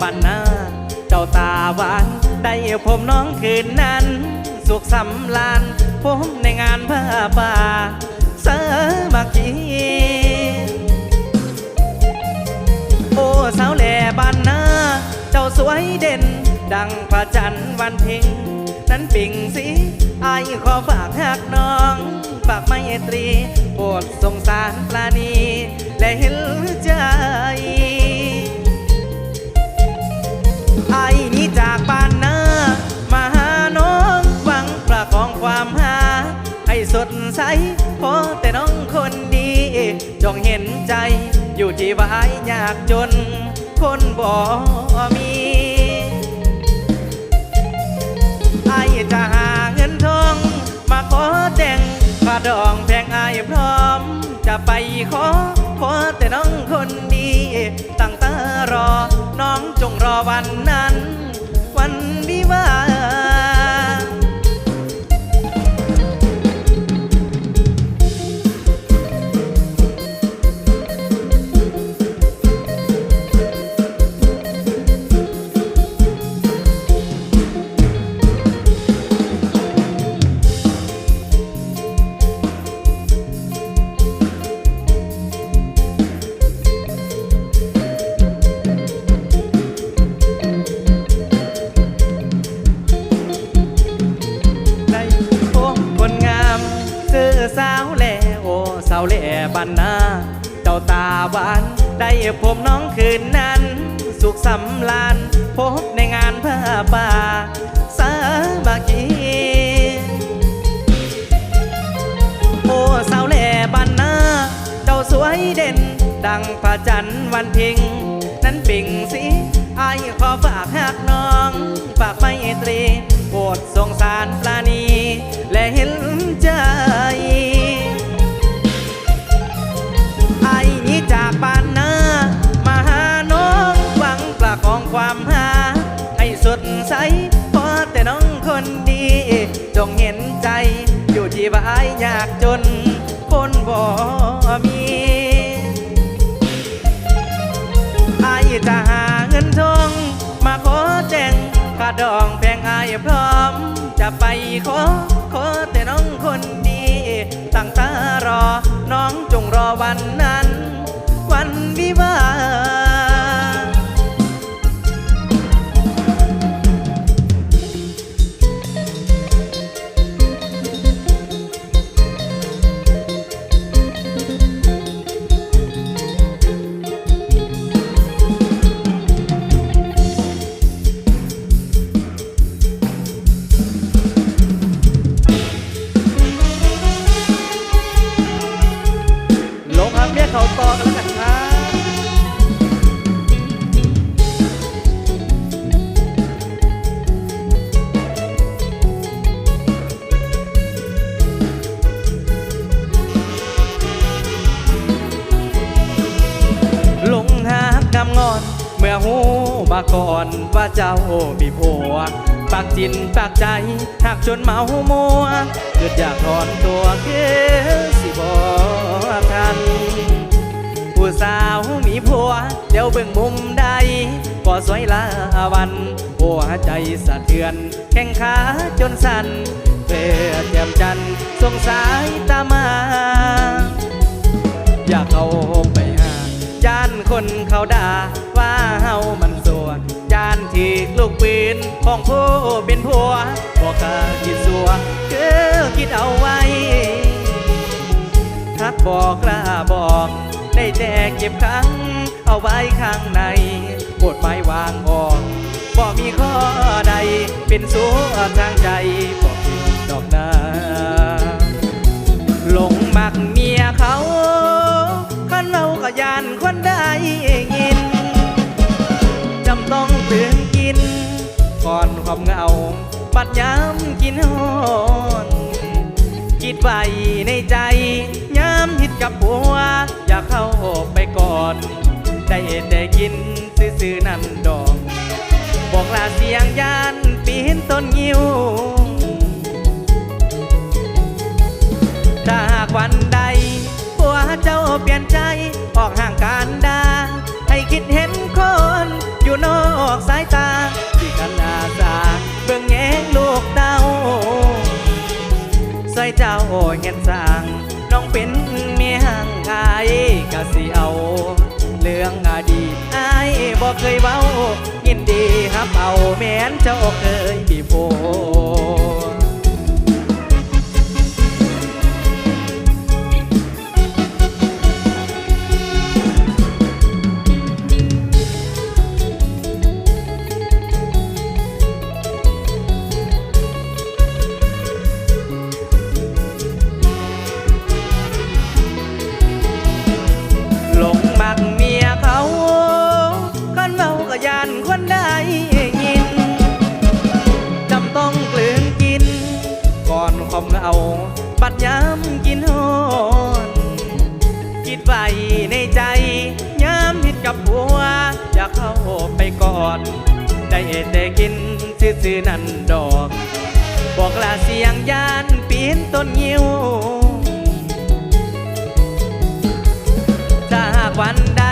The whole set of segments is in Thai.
บันนาเจ้าตาหวานได้ผมน้องคืนนั้น สุขสำลานผมในงานผ้าป่าเสอมักจีโอ้สาวแหล่บ้านนาเจ้าสวยเด่น ดังพระจันทร์วันเพ็งนั้นปิ่งสีอขอฝากหักน้องฝากไม่ตรีโปรดสงสารปลานีและเห็นใจ พอแต่น้องคนดี จงเห็นใจอยู่ที่วายยากจน คนบ่มีไอจะหาเงินทอง มาขอแต่งค่าดองแพงไอพร้อม จะไปขอ ขอแต่น้องคนดี ตั้งตารอ น้องจงรอวันนั้น ซื้อสาวแล่โอสาวแล่บันนาเจ้าตาหวานได้ผมน้องคืนนั้น สุขสำลานพบในงานผ้าป่าสามัคคีโอ้สาวแล่บันนาเจ้าสวยเด่น ดังพระจันทร์วันพ็งนั้นปิ่งสีอขอฝากหักน้อง ฝากไม่ตรีโปรดสงสารปลานีและเห็น ใจ ไอ้นี้จากบ้านนามาหาน้องหวังประคองความหา ให้สดใสเพราะแต่น้องคนดี จงเห็นใจ อยู่ที่ว่าไออยากจน คนบ่มีไอ้จะหาเงินทองมาขอแต่งค่าดองแพงไอ้พร้อมจะไปขอขอ ก่อนว่าเจ้ามีผัว ปากจินปากใจหากจนเมามัวเกิดอยากถอนตัวเคือสิบอทัน ผู้สาวมีผัว เดี๋ยวเบิ่งมุมใดก็สวยลาวันหัวใจสะเทือน แข้งขาจนสั่นเพื่อเทียมจันทร์สงสายตามา อยากเข้าไปหาย่านคนเขาด่าว่าเฮา ทีลูกปืนของผู้เป็นผัวบอกกาคิดสัวคือคิดเอาไว้ทักบอกกล้าบอกได้แต่เก็บครั้ง เอาไว้ข้างในปวดไม้วางออกบ่มีข้อใดเป็นสัวทางใจบอกดอกนา ความเหงาบัดย้ำกินฮอนคิดไว้ในใจ ย้ำฮิดกับผัว อยากเข้าไปก่อนได้แต่กินซื้อๆนั่นดอก บอกลาเสียงยานปีนต้นงิ้วถ้าหากวันใด เจ้าเห็นสร้าง น้องเป็นเมียห่างไายก็สิเอา เรื่องอดีตอายบ่เคยเว้ายินดีฮับเอาแม้นเจ้าเคยบีโพ ไว้ในใจย้ำผิดกับผัว อยากเข้าไปกอดได้แต่กินซื่อๆนั่นดอก บอกลาเสียงยานปีนต้นยิวถ้าหากวันใด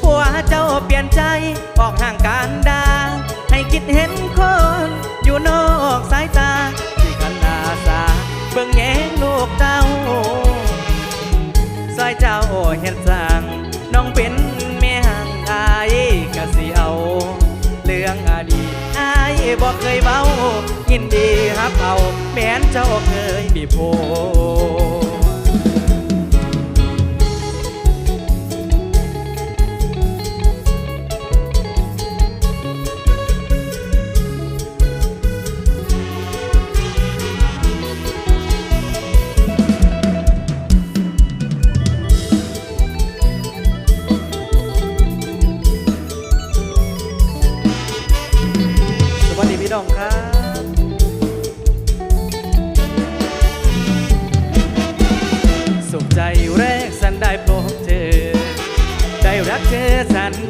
ผัวเจ้าเปลี่ยนใจออกห่างการดา ให้คิดเห็นคน อยู่นอกสายตาที่กันอาสาเบิ่งแงงลูกเจ้า เจ้าเห็นสั่งน้องเป็นแม่ห่างอายกะสิเอา เรื่องอดีตอายบอกเคยเบายินดีฮับเอา แม้นเจ้าเคยมีโพ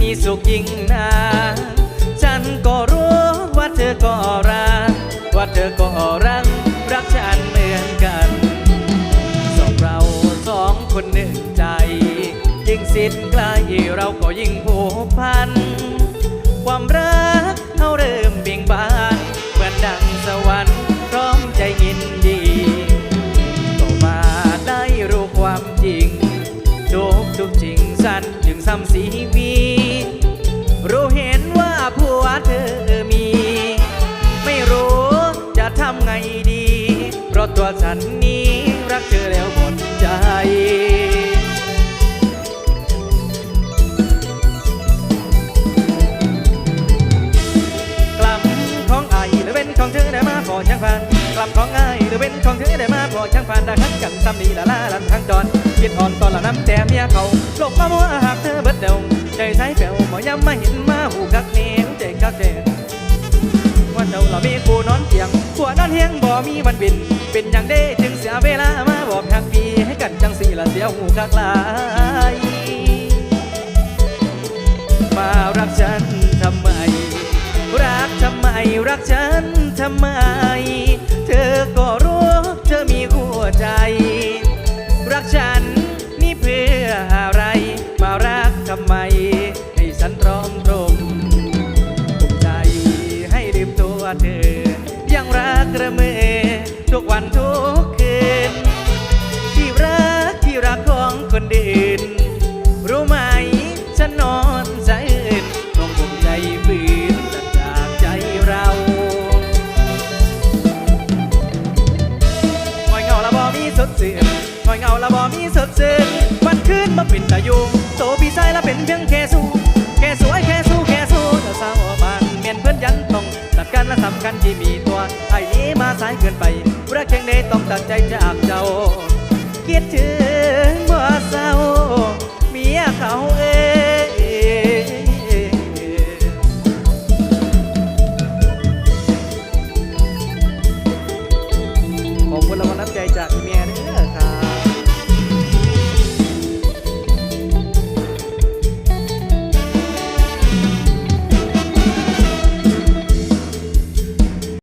มีสุขยิ่งนาฉันก็รู้ว่าเธอก็รัก ว่าเธอก็รัก รักฉันเหมือนกันสองเราสองคนหนึ่งใจ ยิ่งสิ้นใกล้เราก็ยิ่งผูกพัน ราะตัวฉันนี้รักเธอแล้วหมดใจ กลับของไอหรือเป็นของเธอได้มาพอช่างฟันกลับของไอหรือเป็นของเธอได้มาพอช่างฟันได้ทักกันซ้ำนี่ละลาลันทางจอนคิดอ่อนตอนละน้ำแต่เมียเขาหลงมามัวหากเธอเบิดเดวใจใช้แป๋วหมอย้ำมาเห็นมาหูกักเนมใจกักเจน ว่มีกูนอนเตียงผัวนอนเฮียงบ่มีวันบิน เป็นอย่างเด้จึงเสียเวลามาบอกทักปีให้กันจังสีละเสียหูกักลายมารักฉันทำไม รักทำไมรักฉันทำไม เธอก็รู้เธอมีหัวใจ อยู่โตพี่ชายละเป็นเพียงแค่สู้แค่สวยแค่สู้แค่สู้แต่สาวบ้านเมียนเพื่อนยันต้องตัดกันและสำคัญที่มีตัวไอ้นี้มาสายเกินไปรักแข่งในต้องตัดใจจากเจ้าคิดถึงบ่เศร้าเมียเขา